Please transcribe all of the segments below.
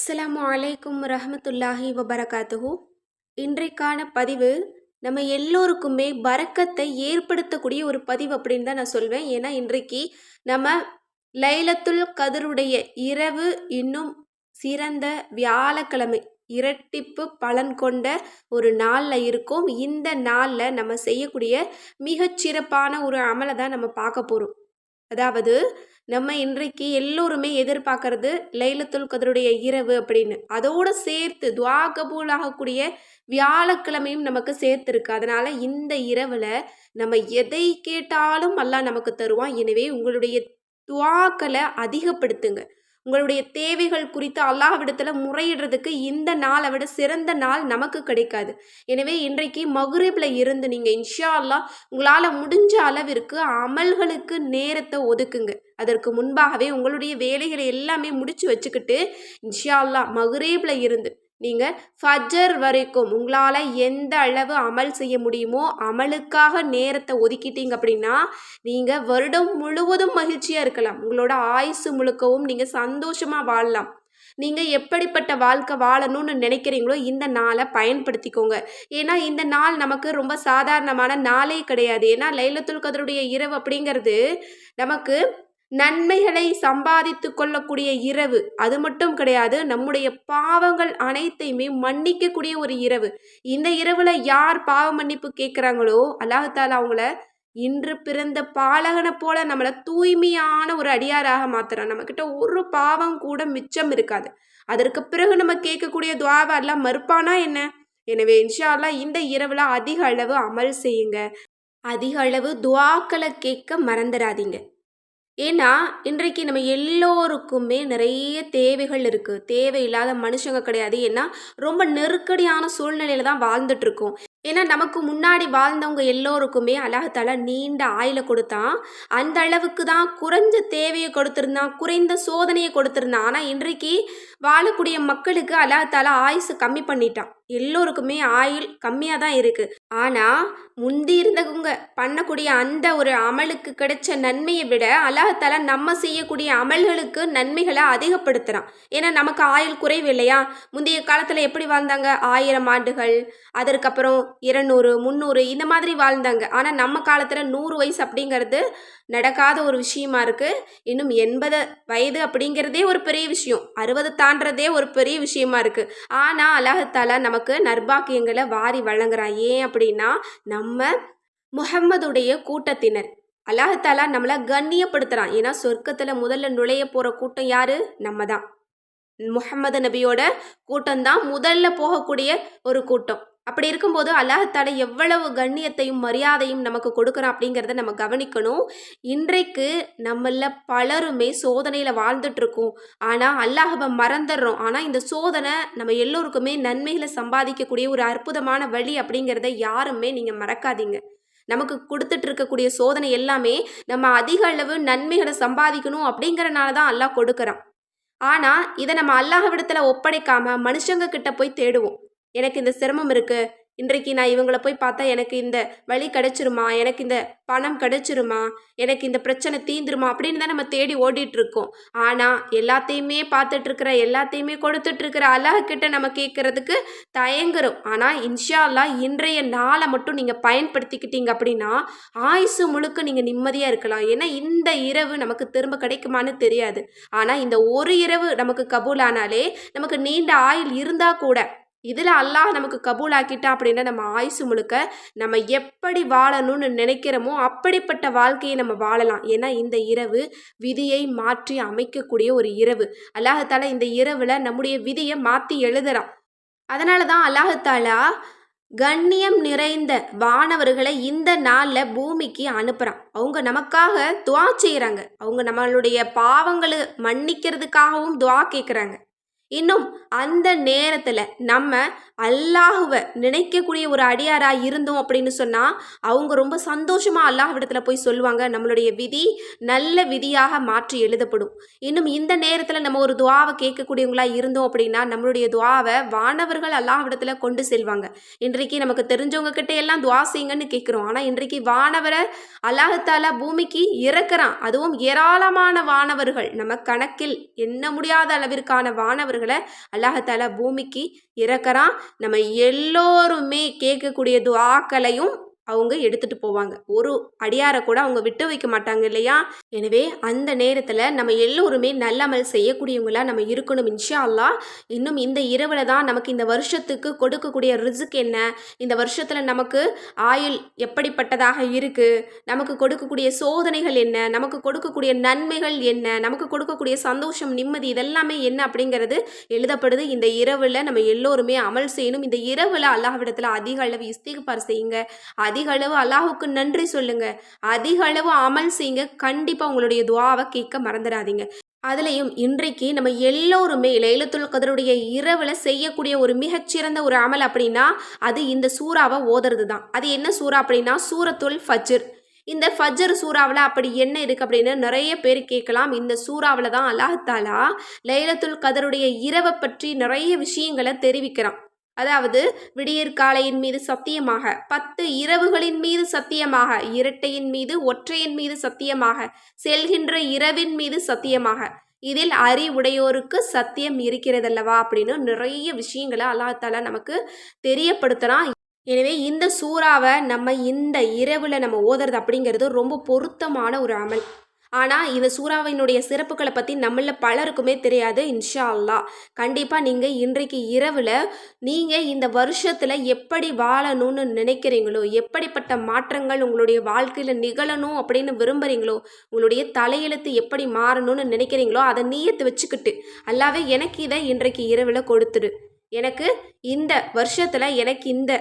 அஸ்லாம் அலைக்கும் ரஹமத்துல்லாஹி வபரகாத்துஹு. இன்றைக்கான பதிவு நம்ம எல்லோருக்குமே பறக்கத்தை ஏற்படுத்தக்கூடிய ஒரு பதிவு அப்படின்னு தான் நான் சொல்வேன். ஏன்னா இன்றைக்கு நம்ம லைலத்துல் கதருடைய இரவு இன்னும் சிறந்த வியாழக்கிழமை இரட்டிப்பு பலன் கொண்ட ஒரு நாளில் இருக்கும். இந்த நாளில் நம்ம செய்யக்கூடிய மிகச்சிறப்பான ஒரு அமலை தான் நம்ம பார்க்க போகிறோம் அதாவது நம்ம இன்றைக்கு எல்லோருமே எதிர்பார்க்கறது லைலத்துல் கதருடைய இரவு அப்படின்னு. அதோடு சேர்த்து துவா கபூல் ஆகக்கூடிய வியாழக்கிழமையும் நமக்கு சேர்த்துருக்கு. அதனால் இந்த இரவில் நம்ம எதை கேட்டாலும் அல்லாஹ் நமக்கு தருவான். எனவே உங்களுடைய துவாக்களை அதிகப்படுத்துங்க. உங்களுடைய தேவைகள் குறித்து அல்லாஹ்விடத்தில் முறையிடுறதுக்கு இந்த நாளை விட சிறந்த நாள் நமக்கு கிடைக்காது. எனவே இன்றைக்கு மகுரிபில் இருந்து நீங்கள் இன்ஷா அல்லாஹ் உங்களால் முடிஞ்ச அளவிற்கு அமல்களுக்கு நேரத்தை ஒதுக்குங்க. அதற்கு முன்பாகவே உங்களுடைய வேலைகளை எல்லாமே முடிச்சு வச்சுக்கிட்டு இன்ஷா அல்லாஹ் மகுரேபில் இருந்து நீங்கள் ஃபஜர் வரைக்கும் உங்களால் எந்த அளவு அமல் செய்ய முடியுமோ அமலுக்காக நேரத்தை ஒதுக்கிட்டீங்க அப்படின்னா நீங்கள் வருடம் முழுவதும் மகிழ்ச்சியாக இருக்கலாம். உங்களோட ஆயுசு முழுக்கவும் நீங்கள் சந்தோஷமாக வாழலாம். நீங்கள் எப்படிப்பட்ட வாழ்க்கை வாழணும்னு நினைக்கிறீங்களோ இந்த நாளை பயன்படுத்திக்கோங்க. ஏன்னா இந்த நாள் நமக்கு ரொம்ப சாதாரணமான நாளே கிடையாது. ஏன்னா லைலத்துல் கதருடைய இரவு அப்படிங்கிறது நமக்கு நன்மைகளை சம்பாதித்து கொள்ளக்கூடிய இரவு. அது மட்டும் கிடையாது நம்முடைய பாவங்கள் அனைத்தையுமே மன்னிக்கக்கூடிய ஒரு இரவு. இந்த இரவில் யார் பாவ மன்னிப்பு கேட்குறாங்களோ அல்லாஹால அவங்கள இன்று பிறந்த பாலகனை போல நம்மளை தூய்மையான ஒரு அடியாராக மாத்துறான். நம்மக்கிட்ட ஒரு பாவம் கூட மிச்சம் இருக்காது. அதற்கு பிறகு நம்ம கேட்கக்கூடிய துவாவை எல்லாம் மறுப்பானா என்ன? எனவே இன்ஷால்லா இந்த இரவில் அதிக அளவு அமல் செய்யுங்க. அதிக அளவு துவாக்களை கேட்க மறந்துடாதீங்க ஏன்னா இன்றைக்கு நம்ம எல்லோருக்குமே நிறைய தேவைகள் இருக்குது தேவையில்லாத மனுஷங்க கிடையாது. ஏன்னா ரொம்ப நெருக்கடியான சூழ்நிலையில தான் வாழ்ந்துட்டுருக்கோம் ஏன்னா நமக்கு முன்னாடி வாழ்ந்தவங்க எல்லோருக்குமே அல்லாஹால நீண்ட ஆயில கொடுத்தான். அந்த அளவுக்கு தான் குறைஞ்ச தேவையை கொடுத்துருந்தான் குறைந்த சோதனையை கொடுத்துருந்தான். ஆனால் இன்றைக்கு வாழக்கூடிய மக்களுக்கு அல்லாஹால ஆயுசு கம்மி பண்ணிட்டான். எல்லோருக்குமே ஆயுள் கம்மியாக தான் இருக்குது ஆனால் முந்தி இருந்தவங்க பண்ணக்கூடிய அந்த ஒரு அமலுக்கு கிடைச்ச நன்மையை விட அல்லாஹால நம்ம செய்யக்கூடிய அமல்களுக்கு நன்மைகளை அதிகப்படுத்துகிறான் ஏன்னா நமக்கு ஆயுள் குறைவு இல்லையா? முந்தைய காலத்தில் எப்படி வாழ்ந்தாங்க? ஆயிரம் ஆண்டுகள் அதற்கப்புறம் இருநூறு முந்நூறு இந்த மாதிரி வாழ்ந்தாங்க. ஆனால் நம்ம காலத்தில் நூறு வயசு அப்படிங்கிறது நடக்காத ஒரு விஷயமா இருக்குது இன்னும் எண்பது வயது அப்படிங்கிறதே ஒரு பெரிய விஷயம். அறுபது தாண்டதே ஒரு பெரிய விஷயமா இருக்குது ஆனால் அல்லாஹால நமக்கு நர்பாக்கியங்களை வாரி வழங்குறான் ஏன் அப்படின்னா நம்ம முகம்மதுடைய கூட்டத்தினர். அல்லாஹாலா நம்மளை கண்ணியப்படுத்துகிறான் ஏன்னா சொர்க்கத்தில் முதல்ல நுழைய போகிற கூட்டம் யாரு? நம்ம தான் முகமது நபியோட கூட்டம் தான் முதல்ல போகக்கூடிய ஒரு கூட்டம். அப்படி இருக்கும்போது அல்லாஹால எவ்வளவு கண்ணியத்தையும் மரியாதையும் நமக்கு கொடுக்குறோம் அப்படிங்கிறத நம்ம கவனிக்கணும். இன்றைக்கு நம்மள பலருமே சோதனையில் வாழ்ந்துட்டு இருக்கோம் ஆனால் அல்லாஹவை மறந்துடுறோம். ஆனால் இந்த சோதனை நம்ம எல்லோருக்குமே நன்மைகளை சம்பாதிக்கக்கூடிய ஒரு அற்புதமான வழி அப்படிங்கிறத யாருமே நீங்கள் மறக்காதீங்க. நமக்கு கொடுத்துட்டு இருக்கக்கூடிய சோதனை எல்லாமே நம்ம அதிக அளவு நன்மைகளை சம்பாதிக்கணும் அப்படிங்கிறனால தான் அல்லாஹ் கொடுக்குறான். ஆனால் இதை நம்ம அல்லாஹவிடத்தில் ஒப்படைக்காமல் மனுஷங்க கிட்ட போய் தேடுவோம். எனக்கு இந்த சிரமம் இருக்குது இன்றைக்கு நான் இவங்கள போய் பார்த்தா எனக்கு இந்த வழி கிடைச்சிருமா? எனக்கு இந்த பணம் கிடைச்சிருமா? எனக்கு இந்த பிரச்சனை தீந்துருமா? அப்படின்னு தான் நம்ம தேடி ஓடிட்டுருக்கோம் ஆனால் எல்லாத்தையுமே பார்த்துட்ருக்குற எல்லாத்தையுமே கொடுத்துட்ருக்கிற அல்லாஹ்கிட்ட நம்ம கேட்குறதுக்கு தயங்குறோம். ஆனால் இன்ஷா அல்லா இன்றைய நாளை மட்டும் நீங்கள் பயன்படுத்திக்கிட்டீங்க அப்படின்னா ஆயுசு முழுக்க நீங்கள் நிம்மதியாக இருக்கலாம். ஏன்னா இந்த இரவு நமக்கு திரும்ப கிடைக்குமான்னு தெரியாது. ஆனால் இந்த ஒரு இரவு நமக்கு கபூலானாலே நமக்கு நீண்ட ஆயுள் இருந்தால் கூட இதில் அல்லாஹ் நமக்கு கபூல் ஆக்கிட்டா அப்படின்னா நம்ம ஆயுசு முழுக்க நம்ம எப்படி வாழணும்னு நினைக்கிறோமோ அப்படிப்பட்ட வாழ்க்கையை நம்ம வாழலாம். ஏன்னா இந்த இரவு விதியை மாற்றி அமைக்கக்கூடிய ஒரு இரவு. அல்லாஹால இந்த இரவில் நம்முடைய விதியை மாற்றி எழுதுறான். அதனால தான் அல்லாஹாலா கண்ணியம் நிறைந்த வானவர்களை இந்த நாளில் பூமிக்கு அனுப்புகிறான் அவங்க நமக்காக துவா செய்கிறாங்க அவங்க நம்மளுடைய பாவங்களை மன்னிக்கிறதுக்காகவும் துவா கேட்குறாங்க இன்னும் அந்த நேரத்தில் நம்ம அல்லாஹுவை நினைக்கக்கூடிய ஒரு அடியாராக இருந்தோம் அப்படின்னு சொன்னால் அவங்க ரொம்ப சந்தோஷமாக அல்லாஹ்விடத்தில் போய் சொல்லுவாங்க நம்மளுடைய விதி நல்ல விதியாக மாற்றி எழுதப்படும். இன்னும் இந்த நேரத்தில் நம்ம ஒரு துவாவை கேட்கக்கூடியவங்களாக இருந்தோம் அப்படின்னா நம்மளுடைய துவாவை வானவர்கள் அல்லாஹ்விடத்தில் கொண்டு செல்வாங்க. இன்றைக்கு நமக்கு தெரிஞ்சவங்க கிட்ட எல்லாம் துவா செய்யுங்கன்னு கேட்குறோம். ஆனால் இன்றைக்கு வானவரை அல்லாஹத்தால பூமிக்கு இறக்குறான். அதுவும் ஏராளமான வானவர்கள். நம்ம கணக்கில் எண்ண முடியாத அளவிற்கான வானவர்கள் அமல்களை அல்லாஹால பூமிக்கு இறக்குறான். நம்ம எல்லோருமே கேட்கக்கூடிய துவாக்களையும் அவங்க எடுத்துட்டு போவாங்க. ஒரு அடியாரை கூட அவங்க விட்டு வைக்க மாட்டாங்க இல்லையா? எனவே அந்த நேரத்தில் நம்ம எல்லோருமே நல்லமல் செய்யக்கூடியவங்களா நம்ம இருக்கணும் இன்ஷா அல்லாஹ் இன்னும் இந்த இரவில் தான் நமக்கு இந்த வருஷத்துக்கு கொடுக்கக்கூடிய ரிசுக் என்ன? இந்த வருஷத்தில் நமக்கு ஆயுள் எப்படிப்பட்டதாக இருக்குது நமக்கு கொடுக்கக்கூடிய சோதனைகள் என்ன? நமக்கு கொடுக்கக்கூடிய நன்மைகள் என்ன? நமக்கு கொடுக்கக்கூடிய சந்தோஷம் நிம்மதி இதெல்லாமே என்ன அப்படிங்கிறது எழுதப்படுது. இந்த இரவில் நம்ம எல்லோருமே அமல் செய்யணும். இந்த இரவில் அல்லாஹ்விடத்தில் அதிக அளவு இஸ்திகபார் செய்யுங்க. அதிக அளவு அல்லாஹுக்கு நன்றி சொல்லுங்க. அதிக அளவு அமல் செய்யுங்க. கண்டிப்பாக உங்களுடைய துவாவை கேட்க மறந்துடாதீங்க. அதுலேயும் இன்றைக்கு நம்ம எல்லோருமே லைலத்துல் கதருடைய இரவில் செய்யக்கூடிய ஒரு மிகச்சிறந்த ஒரு அமல் அப்படின்னா அது இந்த சூறாவை ஓதுறது தான் அது என்ன சூறா அப்படின்னா சூரத்துல் ஃபஜ்ர். இந்த ஃபஜ்ர் சூறாவில் அப்படி என்ன இருக்குது அப்படின்னு நிறைய பேர் கேட்கலாம். இந்த சூறாவில் தான் அல்லாஹாலா லைலத்துல் கதருடைய இரவை பற்றி நிறைய விஷயங்களை தெரிவிக்கிறான். அதாவது விடியற் காலையின் மீது சத்தியமாக பத்து இரவுகளின் மீது சத்தியமாக இரட்டையின் மீது ஒற்றையின் மீது சத்தியமாக செல்கின்ற இரவின் மீது சத்தியமாக. இதில் அறிவுடையோருக்கு சத்தியம் இருக்கிறதல்லவா அப்படின்னு நிறைய விஷயங்களை அல்லாஹால நமக்கு தெரியப்படுத்தலாம் எனவே இந்த சூறாவை நம்ம இந்த இரவில் நம்ம ஓதுறது அப்படிங்கிறது ரொம்ப பொருத்தமான ஒரு அமல். ஆனால் இந்த சூறாவினுடைய சிறப்புகளை பற்றி நம்மள பலருக்குமே தெரியாது இன்ஷா அல்லா கண்டிப்பாக நீங்கள் இன்றைக்கு இரவில் நீங்கள் இந்த வருஷத்தில் எப்படி வாழணும்னு நினைக்கிறீங்களோ எப்படிப்பட்ட மாற்றங்கள் உங்களுடைய வாழ்க்கையில் நிகழணும் அப்படின்னு விரும்புகிறீங்களோ உங்களுடைய தலையெழுத்து எப்படி மாறணும்னு நினைக்கிறீங்களோ அதை நீயத்து வச்சுக்கிட்டு அல்லாவே எனக்கு இதை இன்றைக்கு இரவில் கொடுத்துடு. எனக்கு இந்த வருஷத்தில் எனக்கு இந்த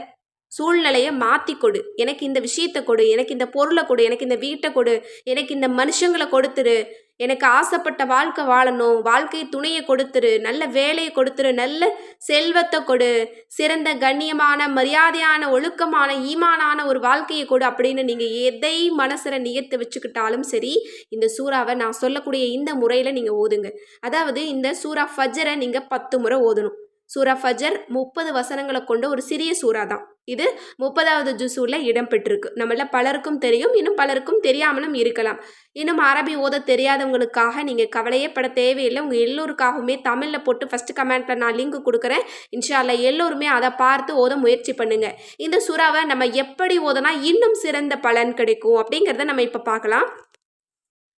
சூழ்நிலையை மாற்றி கொடு. எனக்கு இந்த விஷயத்தை கொடு. எனக்கு இந்த பொருளை கொடு. எனக்கு இந்த வீட்டை கொடு. எனக்கு இந்த மனுஷங்களை கொடுத்துரு. எனக்கு ஆசைப்பட்ட வாழ்க்கை வாழணும். வாழ்க்கை துணையை கொடுத்துரு. நல்ல வேலையை கொடுத்துரு. நல்ல செல்வத்தை கொடு. சிறந்த கண்ணியமான மரியாதையான ஒழுக்கமான ஈமானான ஒரு வாழ்க்கையை கொடு அப்படின்னு நீங்கள் எதை மனசில் நியத்து வச்சுக்கிட்டாலும் சரி இந்த சூறாவை நான் சொல்லக்கூடிய இந்த முறையில் நீங்கள் ஓதுங்க. அதாவது இந்த சூறா ஃபஜரை நீங்கள் பத்து முறை ஓதணும். சூரா ஃபஜர் முப்பது வசனங்களை கொண்ட ஒரு சிறிய சூறா தான். இது முப்பதாவது ஜுசூரில் இடம்பெற்றிருக்கு. நம்மள பலருக்கும் தெரியும் இன்னும் பலருக்கும் தெரியாமலும் இருக்கலாம். இன்னும் அரபி ஓத தெரியாதவங்களுக்காக நீங்கள் கவலையே பட தேவையில்லை. உங்கள் எல்லோருக்காகவுமே தமிழில் போட்டு ஃபஸ்ட்டு கமெண்ட்டில் நான் லிங்க் கொடுக்குறேன். இன்ஷால்ல எல்லோருமே அதை பார்த்து ஓத முயற்சி பண்ணுங்கள் இந்த சுறாவை நம்ம எப்படி ஓதனா இன்னும் சிறந்த பலன் கிடைக்கும் அப்படிங்கிறத நம்ம இப்போ பார்க்கலாம்.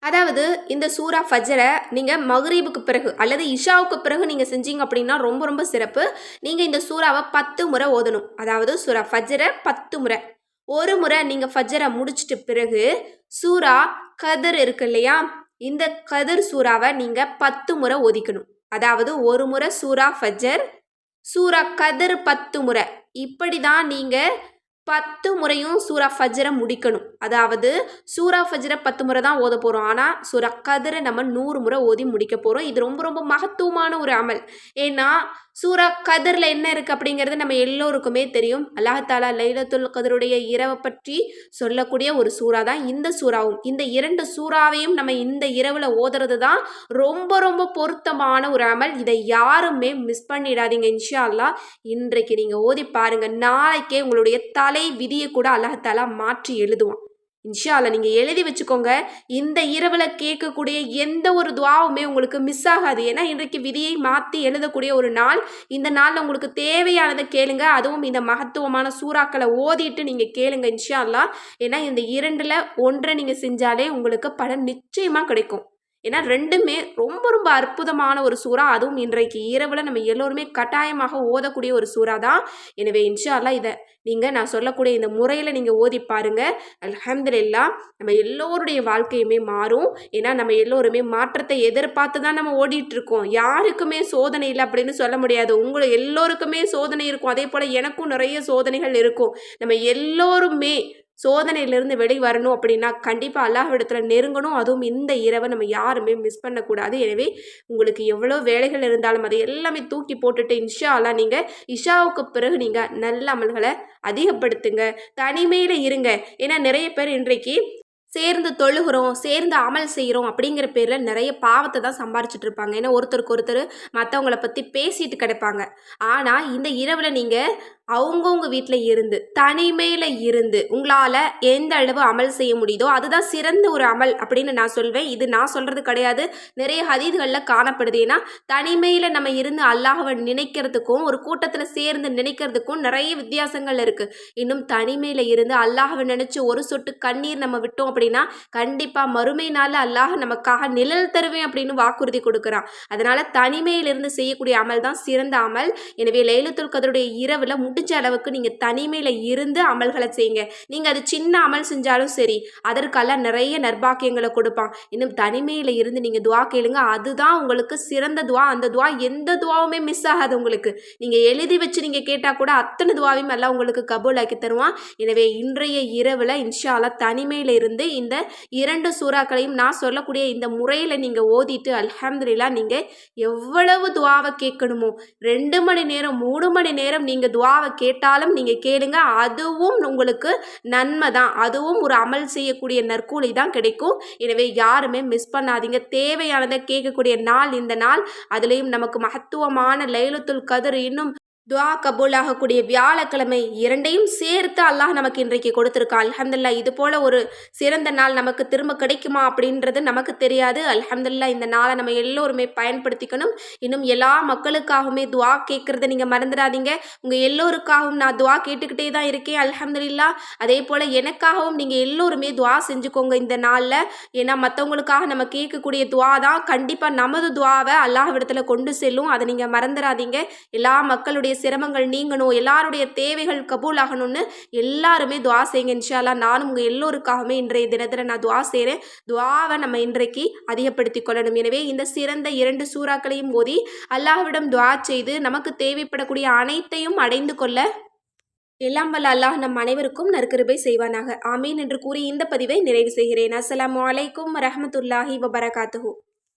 அதாவது இந்த சூரா ஃபஜரை நீங்கள் மகரீபுக்கு பிறகு அல்லது இஷாவுக்கு பிறகு நீங்கள் செஞ்சீங்க அப்படின்னா ரொம்ப ரொம்ப சிறப்பு. நீங்கள் இந்த சூறாவை பத்து முறை ஓதணும். அதாவது சூரா ஃபஜரை பத்து முறை. ஒரு முறை நீங்கள் ஃபஜரை முடிச்சிட்டு பிறகு சூரா கதிர் இருக்கு இல்லையா? இந்த கதிர் சூறாவை நீங்கள் பத்து முறை ஒதிக்கணும் அதாவது ஒரு முறை சூரா ஃபஜர் சூரா கதிர் பத்து முறை. இப்படி தான் நீங்கள் பத்து முறையும் சூரா ஃபஜ்ரை முடிக்கணும். அதாவது சூரா ஃபஜ்ரை பத்து முறை தான் ஓத போகிறோம் ஆனால் சூரா கதிரை நம்ம நூறு முறை ஓதி முடிக்க போகிறோம் இது ரொம்ப ரொம்ப மகத்துவமான ஒரு அமல். ஏன்னா சூரா கதிரில் என்ன இருக்குது அப்படிங்கிறது நம்ம எல்லோருக்குமே தெரியும். அல்லாஹாலா லைலத்துல் கதருடைய இரவை பற்றி சொல்லக்கூடிய ஒரு சூறா தான் இந்த சூறாவும். இந்த இரண்டு சூறாவையும் நம்ம இந்த இரவில் ஓதுறது தான் ரொம்ப ரொம்ப பொருத்தமான ஒரு அமல். இதை யாருமே மிஸ் பண்ணிடாதீங்க இன்ஷா அல்லா இன்றைக்கு நீங்கள் ஓதி பாருங்கள் நாளைக்கே உங்களுடைய தலை விதியை கூட அல்லாஹாலா மாற்றி எழுதுவான். இன்ஷால நீங்கள் எழுதி வச்சுக்கோங்க. இந்த இரவில் கேட்கக்கூடிய எந்த ஒரு துவாவுமே உங்களுக்கு மிஸ் ஆகாது. ஏன்னா இன்றைக்கு விதியை மாற்றி எழுதக்கூடிய ஒரு நாள் இந்த நாளில் உங்களுக்கு தேவையானதை கேளுங்க. அதுவும் இந்த மகத்துவமான சூறாக்களை ஓதிட்டு நீங்கள் கேளுங்க இன்ஷால்லா ஏன்னா இந்த இரண்டில் ஒன்றை நீங்கள் செஞ்சாலே உங்களுக்கு பலன் நிச்சயமாக கிடைக்கும். ஏன்னா ரெண்டுமே ரொம்ப ரொம்ப அற்புதமான ஒரு சூறா. அதுவும் இன்றைக்கு இரவில் நம்ம எல்லோருமே கட்டாயமாக ஓதக்கூடிய ஒரு சூறா தான். எனவே இன்ஷால்லா இதை நீங்கள் நான் சொல்லக்கூடிய இந்த முறையில் நீங்கள் ஓதி பாருங்கள் அலமதுல்லா நம்ம எல்லோருடைய வாழ்க்கையுமே மாறும். ஏன்னா நம்ம எல்லோருமே மாற்றத்தை எதிர்பார்த்து தான் நம்ம ஓடிட்டுருக்கோம். யாருக்குமே சோதனை இல்லை அப்படின்னு சொல்ல முடியாது. உங்களை எல்லோருக்குமே சோதனை இருக்கும். அதே போல் எனக்கும் நிறைய சோதனைகள் இருக்கும். நம்ம எல்லோருமே சோதனையிலிருந்து வெளி வரணும் அப்படின்னா கண்டிப்பாக அல்லாஹ்விடத்தில் நெருங்கணும். அதுவும் இந்த இரவை நம்ம யாருமே மிஸ் பண்ணக்கூடாது. எனவே உங்களுக்கு எவ்வளோ வேலைகள் இருந்தாலும் அதை எல்லாமே தூக்கி போட்டுட்டு இன்ஷா அல்லா நீங்கள் இஷாவுக்கு பிறகு நீங்கள் நல்ல அமல்களை அதிகப்படுத்துங்க. தனிமையில் இருங்க. ஏன்னா நிறைய பேர் இன்றைக்கு சேர்ந்து தொழுகிறோம் சேர்ந்து அமல் செய்கிறோம் அப்படிங்கிற பேரில் நிறைய பாவத்தை தான் சம்பாரிச்சிட்டு இருப்பாங்க. ஏன்னா ஒருத்தருக்கு ஒருத்தர் மற்றவங்கள பற்றி பேசிட்டு கிடப்பாங்க. ஆனால் இந்த இரவில் நீங்கள் அவங்கவுங்க வீட்டில் இருந்து தனிமையில் இருந்து உங்களால் எந்த அளவு அமல் செய்ய முடியுதோ அதுதான் சிறந்த ஒரு அமல் அப்படின்னு நான் சொல்வேன். இது நான் சொல்கிறது கிடையாது. நிறைய ஹதீதுகளில் காணப்படுது. ஏன்னா தனிமையில் நம்ம இருந்து அல்லாஹவை நினைக்கிறதுக்கும் ஒரு கூட்டத்தில் சேர்ந்து நினைக்கிறதுக்கும் நிறைய வித்தியாசங்கள் இருக்குது இன்னும் தனிமையில் இருந்து அல்லாஹவை நினச்சி ஒரு சொட்டு கண்ணீர் நம்ம விட்டோம் அப்படின்னா கண்டிப்பாக மறுமை நாள் அல்லாஹ் நமக்காக நிழல் தருவேன் அப்படின்னு வாக்குறுதி கொடுக்குறான். அதனால் தனிமையிலிருந்து செய்யக்கூடிய அமல் தான் சிறந்த அமல். எனவே லைலத்துல் கதருடைய இரவில் முடிஞ்ச அளவுக்கு நீங்கள் தனிமையில் இருந்து அமல்களை செய்யுங்க. நீங்கள் அது சின்ன அமல் செஞ்சாலும் சரி அதற்கெல்லாம் நிறைய நற்பாக்கியங்களை கொடுப்பான். இன்னும் தனிமையில் இருந்து நீங்கள் துவா கேளுங்க அதுதான் உங்களுக்கு சிறந்த துவா. அந்த துவா எந்த துவாவுமே மிஸ் ஆகாது உங்களுக்கு. நீங்கள் எழுதி வச்சு நீங்கள் கேட்டால் கூட அத்தனை துவாவையும் எல்லாம் உங்களுக்கு கபூலாக்கி தருவான். எனவே இன்றைய இரவில் இன்ஷாலா தனிமையில் இருந்து இந்த இரண்டு சூறாக்களையும் நான் சொல்லக்கூடிய இந்த முறையில் நீங்கள் ஓதிட்டு அல்ஹம்துலில்லா நீங்கள் எவ்வளவு துவாவை கேட்கணுமோ ரெண்டு மணி நேரம் மூணு மணி நேரம் நீங்கள் துவாவை கேட்டாலும் நீங்கள் கேளுங்க. அதுவும் உங்களுக்கு நன்மை தான். அதுவும் ஒரு அமல் செய்யக்கூடிய நற்கூலி தான் கிடைக்கும். எனவே யாருமே மிஸ் பண்ணாதீங்க. தேவையானதை கேட்கக்கூடிய நாள் இந்த நாள். அதுலேயும் நமக்கு மகத்துவமான லைலத்துல் கதிர் இன்னும் துவா கபூல் ஆகக்கூடிய வியாழக்கிழமை இரண்டையும் சேர்த்து அல்லாஹ் நமக்கு இன்றைக்கு கொடுத்துருக்கான் அல்ஹம்துல்லா இது போல் ஒரு சிறந்த நாள் நமக்கு திரும்ப கிடைக்குமா அப்படின்றது நமக்கு தெரியாது. அல்ஹம்துல்லா இந்த நாளை நம்ம எல்லோருமே பயன்படுத்திக்கணும். இன்னும் எல்லா மக்களுக்காகவுமே துவா கேட்குறத நீங்கள் மறந்துடாதீங்க. உங்கள் எல்லோருக்காகவும் நான் துவா கேட்டுக்கிட்டே தான் இருக்கேன். அல்ஹம்துலில்லா அதே போல் எனக்காகவும் நீங்கள் எல்லோருமே துவா செஞ்சுக்கோங்க இந்த நாளில். ஏன்னா மற்றவங்களுக்காக நம்ம கேட்கக்கூடிய துவா தான் கண்டிப்பாக நமது துவாவை அல்லாஹ் இடத்துல கொண்டு செல்லும். அதை நீங்கள் மறந்துடாதீங்க. எல்லா மக்களுடைய சிரமங்கள் நீங்கணும் எல்லாருடைய தேவைகள் கபூல் ஆகணும்னு எல்லாருமே துவா செய்யுங்க இன்ஷால்லா நானும் உங்கள் எல்லோருக்காகவுமே இன்றைய தினத்தில் நான் துவா செய்கிறேன் துவாவை நம்ம இன்றைக்கு அதிகப்படுத்தி கொள்ளணும். எனவே இந்த சிறந்த இரண்டு சூறாக்களையும் ஓதி அல்லாஹ்விடம் துவா செய்து நமக்கு தேவைப்படக்கூடிய அனைத்தையும் அடைந்து கொள்ள எல்லாம் வல்ல அல்லாஹ் நம் அனைவருக்கும் நற்கிருபை செய்வானாக. ஆமீன் என்று கூறி இந்த பதிவை நிறைவு செய்கிறேன். அஸ்லாம் அலைக்கும் வரஹ்மத்துல்லாஹி வபரகாத்துஹு.